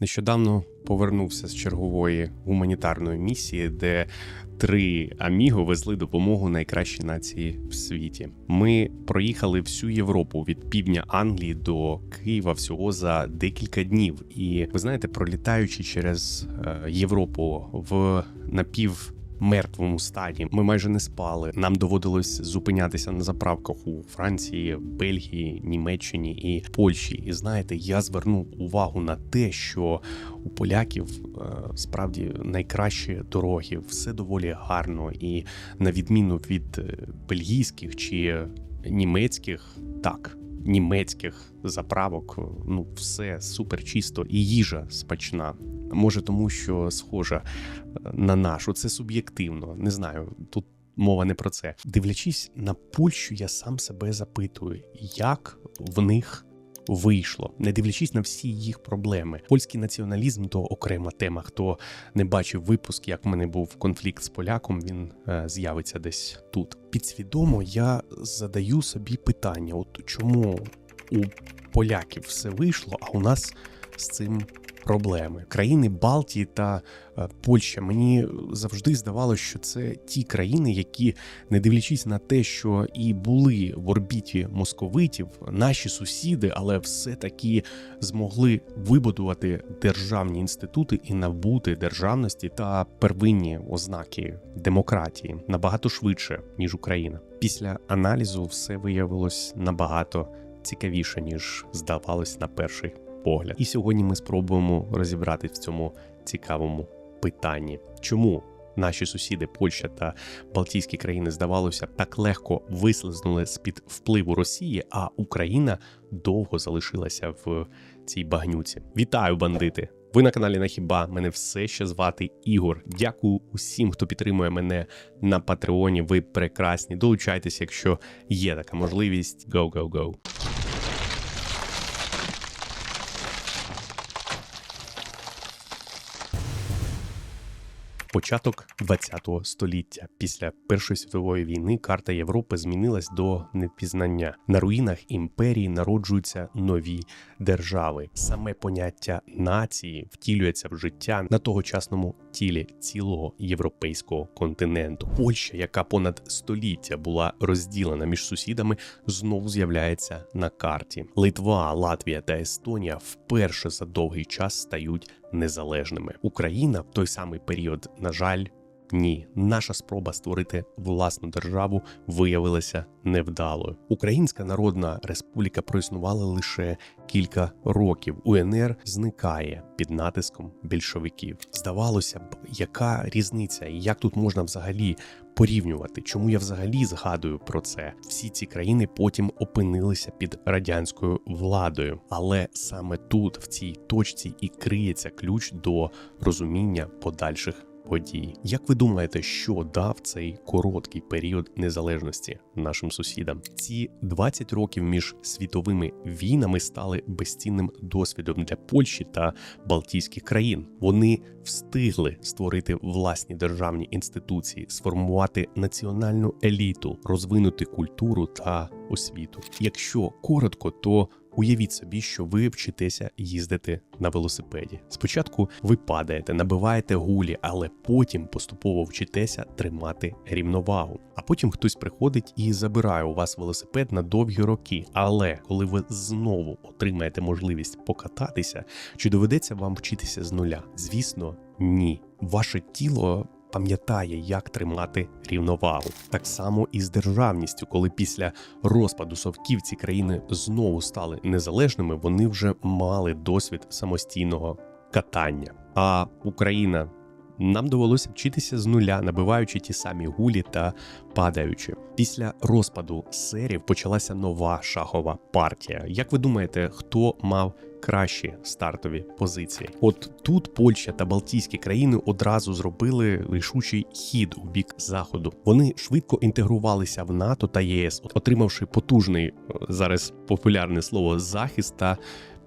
Нещодавно повернувся з чергової гуманітарної місії, де три аміго везли допомогу найкращій нації в світі. Ми проїхали всю Європу від півдня Англії до Києва всього за декілька днів. І ви знаєте, пролітаючи через е, Європу в напів. Мертвому стані ми майже не спали. Нам доводилось зупинятися на заправках у Франції, Бельгії, Німеччині і Польщі. І знаєте, я звернув увагу на те, що у поляків е, справді найкращі дороги, все доволі гарно, і на відміну від е, бельгійських чи німецьких, так. Німецьких заправок, ну все супер чисто і їжа смачна. Може, тому що схожа е, на нашу. Це суб'єктивно. Не знаю. Тут мова не про це. Дивлячись на Польщу, я сам себе запитую, як в них. Вийшло, не дивлячись на всі їх проблеми. Польський націоналізм то окрема тема. Хто не бачив випуск, як в мене був конфлікт з поляком, він е, з'явиться десь тут. Підсвідомо я задаю собі питання: от чому у поляків все вийшло, а у нас з цим проблеми. Країни Балтії та е, Польща мені завжди здавалося, що це ті країни, які, не дивлячись на те, що і були в орбіті московитів, наші сусіди, але все таки змогли вибудувати державні інститути і набути державності та первинні ознаки демократії набагато швидше ніж Україна. Після аналізу все виявилось набагато цікавіше ніж здавалось на перший погляд. І сьогодні ми спробуємо розібратись в цьому цікавому питанні, чому наші сусіди, Польща та Балтійські країни, здавалося, так легко вислизнули з під впливу Росії, а Україна довго залишилася в цій багнюці. Вітаю, бандити! Ви на каналі Нахіба. Мене все ще звати Ігор. Дякую усім, хто підтримує мене на Патреоні. Ви прекрасні. Долучайтеся, якщо є така можливість. Go, go, go! Початок ХХ століття після Першої світової війни карта Європи змінилась до невпізнання. На руїнах імперії народжуються нові держави. Саме поняття нації втілюється в життя на тогочасному тілі цілого європейського континенту. Польща, яка понад століття була розділена між сусідами, знову з'являється на карті. Литва, Латвія та Естонія вперше за довгий час стають незалежними. Україна в той самий період, на жаль, ні, наша спроба створити власну державу виявилася невдалою. Українська Народна Республіка проіснувала лише кілька років. УНР зникає під натиском більшовиків. Здавалося б, яка різниця, і як тут можна взагалі порівнювати? Чому я взагалі згадую про це? Всі ці країни потім опинилися під радянською владою, але саме тут, в цій точці, і криється ключ до розуміння подальших подій. Як ви думаєте, що дав цей короткий період незалежності нашим сусідам? Ці 20 років між світовими війнами стали безцінним досвідом для Польщі та Балтійських країн. Вони встигли створити власні державні інституції, сформувати національну еліту, розвинути культуру та освіту. Якщо коротко, то Уявіть собі, що ви вчитеся їздити на велосипеді. Спочатку ви падаєте, набиваєте гулі, але потім поступово вчитеся тримати рівновагу. А потім хтось приходить і забирає у вас велосипед на довгі роки. Але коли ви знову отримаєте можливість покататися, чи доведеться вам вчитися з нуля? Звісно, ні. Ваше тіло пам'ятає, як тримати рівновагу. Так само і з державністю, коли після розпаду совків ці країни знову стали незалежними, вони вже мали досвід самостійного катання. А Україна. Нам довелося вчитися з нуля, набиваючи ті самі гулі та падаючи. Після розпаду серів почалася нова шахова партія. Як ви думаєте, хто мав кращі стартові позиції. От тут Польща та Балтійські країни одразу зробили рішучий хід у бік заходу. Вони швидко інтегрувалися в НАТО та ЄС, отримавши потужний е, зараз популярне слово захист та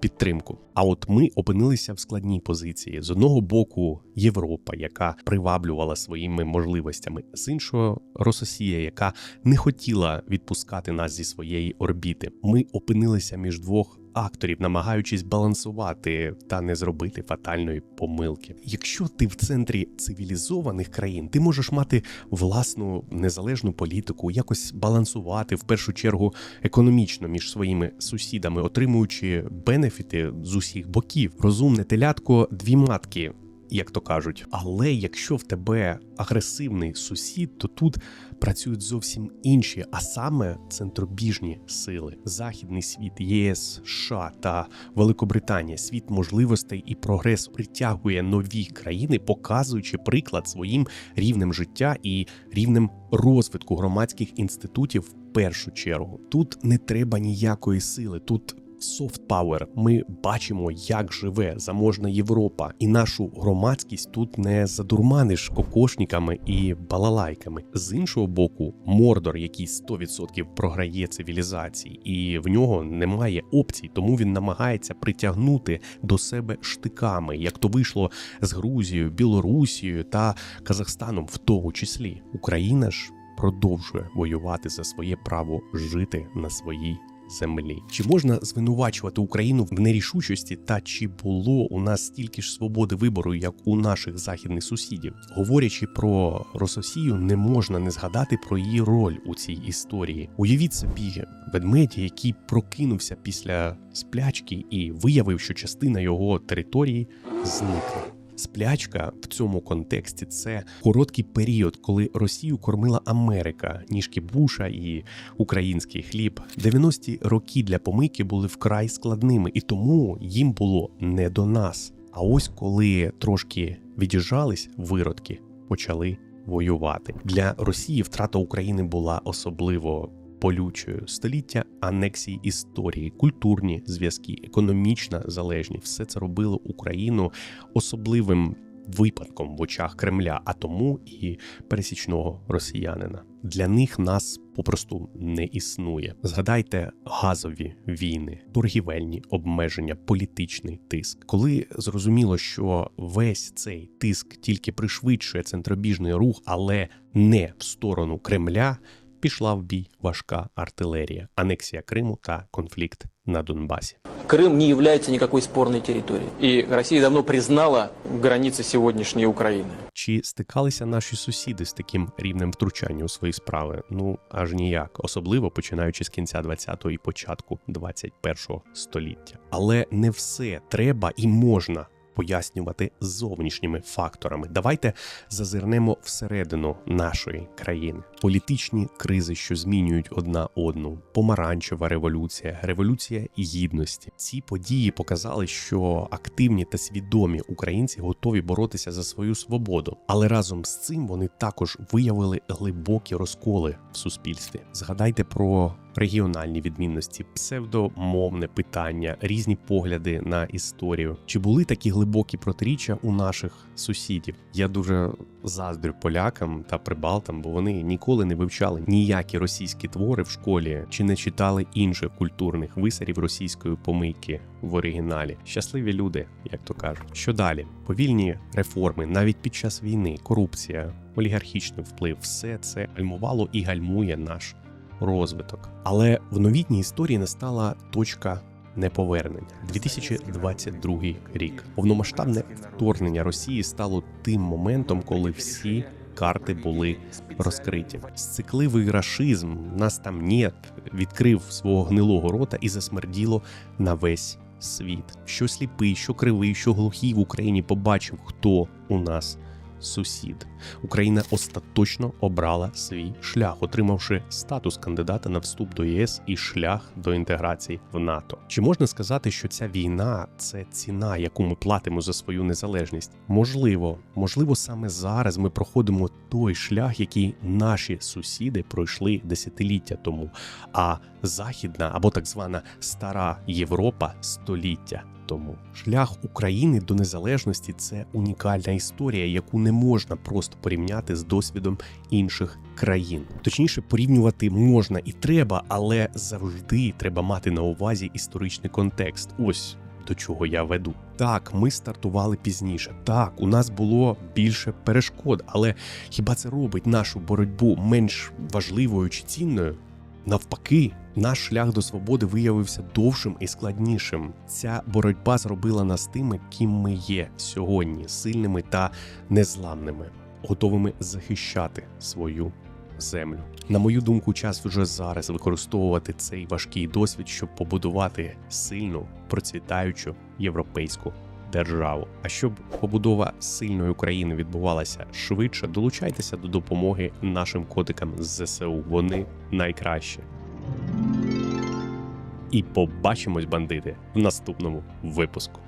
підтримку. А от ми опинилися в складній позиції з одного боку Європа, яка приваблювала своїми можливостями, з іншого Рососія, яка не хотіла відпускати нас зі своєї орбіти. Ми опинилися між двох акторів, намагаючись балансувати та не зробити фатальної помилки. Якщо ти в центрі цивілізованих країн, ти можеш мати власну незалежну політику, якось балансувати в першу чергу економічно між своїми сусідами, отримуючи бенефіти з усіх боків. Розумне телятко дві матки. Як то кажуть, але якщо в тебе агресивний сусід, то тут працюють зовсім інші, а саме центробіжні сили. Західний світ, ЄС, США та Великобританія, світ можливостей і прогресу притягує нові країни, показуючи приклад своїм рівнем життя і рівнем розвитку громадських інститутів першу чергу. Тут не треба ніякої сили. Тут soft power. Ми бачимо, як живе заможна Європа, і нашу громадськість тут не задурманиш кокошниками і балалайками. З іншого боку, Мордор, який 100% програє цивілізації, і в нього немає опцій, тому він намагається притягнути до себе штиками, як то вийшло з Грузією, Білорусією та Казахстаном, в тому числі Україна ж продовжує воювати за своє право жити на своїй землі. Чи можна звинувачувати Україну в нерішучості, та чи було у нас стільки ж свободи вибору, як у наших західних сусідів? Говорячи про Рососію, не можна не згадати про її роль у цій історії. Уявіть собі ведмедя, який прокинувся після сплячки і виявив, що частина його території зникла. Сплячка в цьому контексті це короткий період, коли Росію кормила Америка, ніжки Буша і український хліб. 90-ті роки для помийки були вкрай складними, і тому їм було не до нас. А ось коли трошки відіжались виродки, почали воювати. Для Росії втрата України була особливо болючою. Століття анексії історії, культурні зв'язки, економічна залежність все це робило Україну особливим випадком в очах Кремля, а тому і пересічного росіянина. Для них нас попросту не існує. Згадайте газові війни, торгівельні обмеження, політичний тиск. Коли зрозуміло, що весь цей тиск тільки пришвидшує центробіжний рух, але не в сторону Кремля пішла в бій важка артилерія, анексія Криму та конфлікт на Донбасі. Крым не является никакой спорной территорией. И Россия давно признала границы сегодняшней Украины. Чи стикалися наші сусіди з таким рівнем втручання у свої справи? Ну аж ніяк, особливо починаючи з кінця 20-го і початку 21-го століття. Але не все треба і можна пояснювати зовнішніми факторами. Давайте зазирнемо всередину нашої країни. Політичні кризи, що змінюють одна одну, помаранчева революція, революція гідності. Ці події показали, що активні та свідомі українці готові боротися за свою свободу, але разом з цим вони також виявили глибокі розколи в суспільстві. Згадайте про регіональні відмінності, псевдомовне питання, різні погляди на історію. Чи були такі глибокі протиріччя у наших сусідів? Я дуже заздрю полякам та прибалтам, бо вони ніколи не вивчали ніякі російські твори в школі чи не читали інших культурних висарів російської помийки в оригіналі. Щасливі люди, як то кажуть. Що далі? Повільні реформи, навіть під час війни, корупція, олігархічний вплив, все це гальмувало і гальмує наш розвиток. Але в новітній історії настала точка неповернення. 2022 рік. Повномасштабне вторгнення Росії стало тим моментом, коли всі карти були розкриті. Сцикливий рашизм нас там нет відкрив свого гнилого рота і засмерділо на весь світ. Що сліпий, що кривий, що глухий в Україні побачив, хто у нас сусід. Україна остаточно обрала свій шлях, отримавши статус кандидата на вступ до ЄС і шлях до інтеграції в НАТО. Чи можна сказати, що ця війна це ціна, яку ми платимо за свою незалежність? Можливо, можливо, саме зараз ми проходимо той шлях, який наші сусіди пройшли десятиліття тому, а західна або так звана стара Європа століття тому. Шлях України до незалежності це унікальна історія, яку не можна просто порівняти з досвідом інших країн. Точніше, порівнювати можна і треба, але завжди треба мати на увазі історичний контекст. Ось. До чого я веду. Так, ми стартували пізніше. Так, у нас було більше перешкод, але хіба це робить нашу боротьбу менш важливою чи цінною? Навпаки, наш шлях до свободи виявився довшим і складнішим. Ця боротьба зробила нас тими, ким ми є сьогодні, сильними та незламними, готовими захищати свою землю. На мою думку, час вже зараз використовувати цей важкий досвід, щоб побудувати сильну, процвітаючу європейську державу. А щоб побудова сильної України відбувалася швидше, долучайтеся до допомоги нашим котикам з ЗСУ. Вони найкращі. І побачимось, бандити, в наступному випуску.